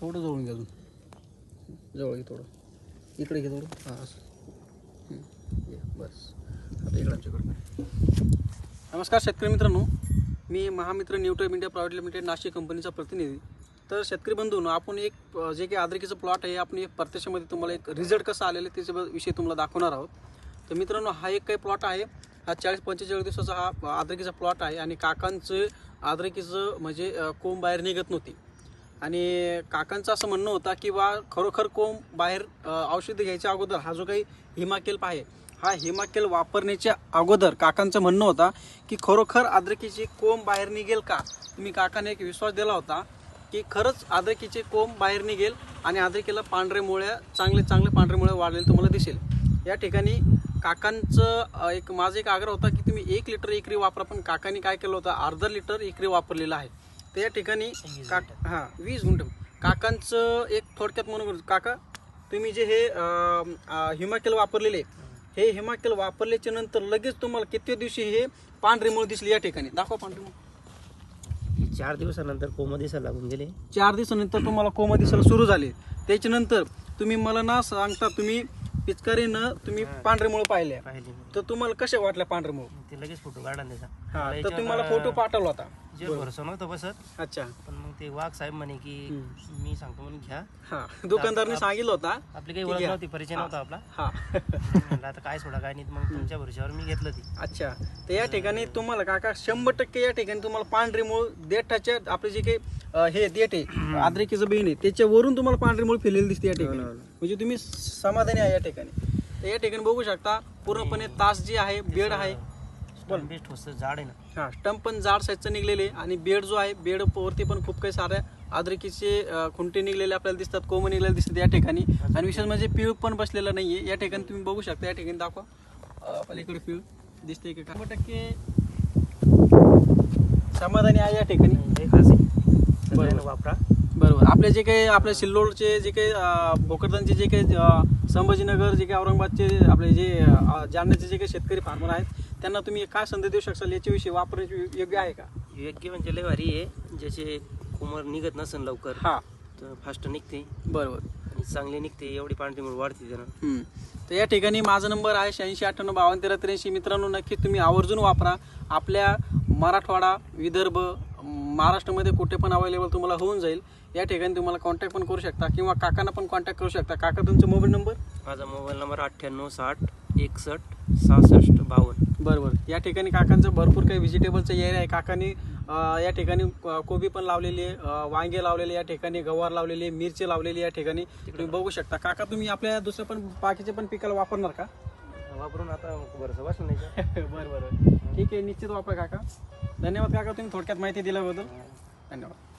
थोडं जवळून घे अजून. जवळ घे थोडं. इकडे घे थोडं. हां असं. ये, बस. आता इकडं आमच्याकडं. नमस्कार शेतकरी मित्रांनो. मी Mahamitra Nutrum India private limited Nashik कंपनीचा प्रतिनिधी. तर शेतकरी बंधून आपण एक जे काही आद्रकीचं प्लॉट आहे आपण एक प्रत्यक्षामध्ये तुम्हाला एक रिझल्ट कसा आलेला आहे त्याच्या विषयी तुम्हाला दाखवणार आहोत. तर मित्रांनो हा एक काही प्लॉट आहे. हा चाळीस पंचेचाळीस दिवसाचा हा आद्रकीचा प्लॉट आहे आणि काकांचं आद्रकीचं म्हणजे कोंब बाहेर निघत नव्हती. आणि काकांचं असं म्हणणं होतं की बा खरोखर कोंब बाहेर औषध घ्यायच्या अगोदर हा जो काही हिमाकेल्प आहे हा हिमाकेल वापरण्याच्या अगोदर काकांचं म्हणणं होता की खरोखर अद्रकीची कोंब बाहेर निघेल का? तुम्ही काकाने एक विश्वास दिला होता की खरंच आद्रकीचे कोंब बाहेर निघेल आणि आद्रकीला पांढरे मुळ्या चांगले चांगले पांढरे मुळे वाढलेले तुम्हाला दिसेल. या ठिकाणी काकांचं एक माझा एक आग्रह होता की तुम्ही एक लिटर एकरी वापरा पण काकांनी काय केलं होतं अर्धा लिटर एकरी वापरलेलं आहे. तर या ठिकाणी काक हां वीस गुंठ. काकांचं एक थोडक्यात म्हणून काका तुम्ही जे हे हिमाकेल वापरलेले हे हिमाकेल वापरल्याच्या नंतर लगेच तुम्हाला किती दिवशी हे पांढरे मुळ दिसले या ठिकाणी? दाखवा पांढरे मुळ. चार दिवसानंतर कोमा दिसायला लागून गेले. चार दिवसानंतर तुम्हाला कोमा दिसायला सुरू झाले. त्याच्यानंतर तुम्ही मला ना सांगता तुम्ही पिचकारीनं तुम्ही पांढरे मुळ पाहिले पाहिले तर तुम्हाला कसे वाटले पांढरे मुळ ते लगेच फोटो काढला त्याचा हा मला तर तुम्हाला फोटो पाठवला होता. जे भरोसा नव्हतं बसत अच्छा. पण मग ते वाघ साहेब म्हणे की मी सांगतो म्हणून घ्या. हा दुकानदारने सांगितलं होता आपली काही ओळख. नव्हती परिचय नव्हता आपला. हा. म्हणलं आता काय सोडा काय नाही. मग तुमच्या भरोश्यावर मी घेतलं ती. अच्छा. तर या ठिकाणी तुम्हाला काका शंभर टक्के या ठिकाणी तुम्हाला पांढरी मूळ देठाच्या आपले जे काही अं, हे देठ आहे आद्रिकेचं बेन आहे. त्याच्यावरून तुम्हाला पांढरी मूळ फिरलेली दिसते या ठिकाणी. म्हणजे तुम्ही समाधानी आहे या ठिकाणी. तर या ठिकाणी बघू शकता पूर्णपणे तास जी आहे बेड आहे. बेस्ट झाड आहे ना. हा स्टंप पण जाड साईजचं निघलेले आणि बेड जो आहे बेड वरती पण खूप काही साऱ्या आद्रकीचे अं, खुंटे निघलेले आपल्याला दिसतात कोम निघलेले दिसतात या ठिकाणी. आणि विशेष म्हणजे पीळ पण बसलेलं नाहीये. या ठिकाणी तुम्ही बघू शकता या ठिकाणी दाखवा. अं, पलीकडे पीळ दिसते की काय? शंभर टक्के समाधानी आहे या ठिकाणी. हे खास सगळ्यांना वापरा. बरोबर. आपले जे काही आपल्या सिल्लोडचे जे काही भोकरदनचे जे काही संभाजीनगर जे काही औरंगाबादचे आपले जे जालन्याचे जे काही शेतकरी फार्मर आहेत त्यांना तुम्ही काय संदेश देऊ शकाल याच्याविषयी वापरण्याची योग्य आहे का? योग्य म्हणजे लय भारी आहे. ज्याचे कोमर निघत नसेल लवकर हा. तर फास्ट निघते. बरोबर. आणि चांगली निघते एवढी पांढरी मुळे वाढते त्यानं. तर या ठिकाणी माझा नंबर आहे शहाऐंशी अठ्ठ्याण्णव बावन्न तेरा त्र्याऐंशी मित्रांनो नक्की तुम्ही आवर्जून वापरा. आपल्या मराठवाडा विदर्भ महाराष्ट्रामध्ये कुठे पण अवेलेबल तुम्हाला होऊन जाईल. या ठिकाणी तुम्हाला कॉन्टॅक्ट पण करू शकता किंवा काकांना पण कॉन्टॅक्ट करू शकता. काका तुमचा मोबाईल नंबर माझा मोबाईल नंबर अठ्ठ्याण्णव साठ एकसष्ट सहासष्ट बावन्न. बरोबर. या ठिकाणी काकांचं भरपूर काही व्हेजिटेबलचं एरिया आहे. काकांनी या ठिकाणी कोबी पण लावलेली आहे. वांगे लावलेले या ठिकाणी गवार लावलेली आहे. मिरची लावलेली या ठिकाणी तुम्ही बघू शकता. काका तुम्ही आपल्या दुसऱ्या पण बाकीच्या पण पिकाला वापरणार का? वापरून आता बरंच बसलं नाही बरं बरं. ठीक आहे निश्चित वापर काका. धन्यवाद काका तुम्ही थोडक्यात माहिती दिल्याबद्दल. धन्यवाद.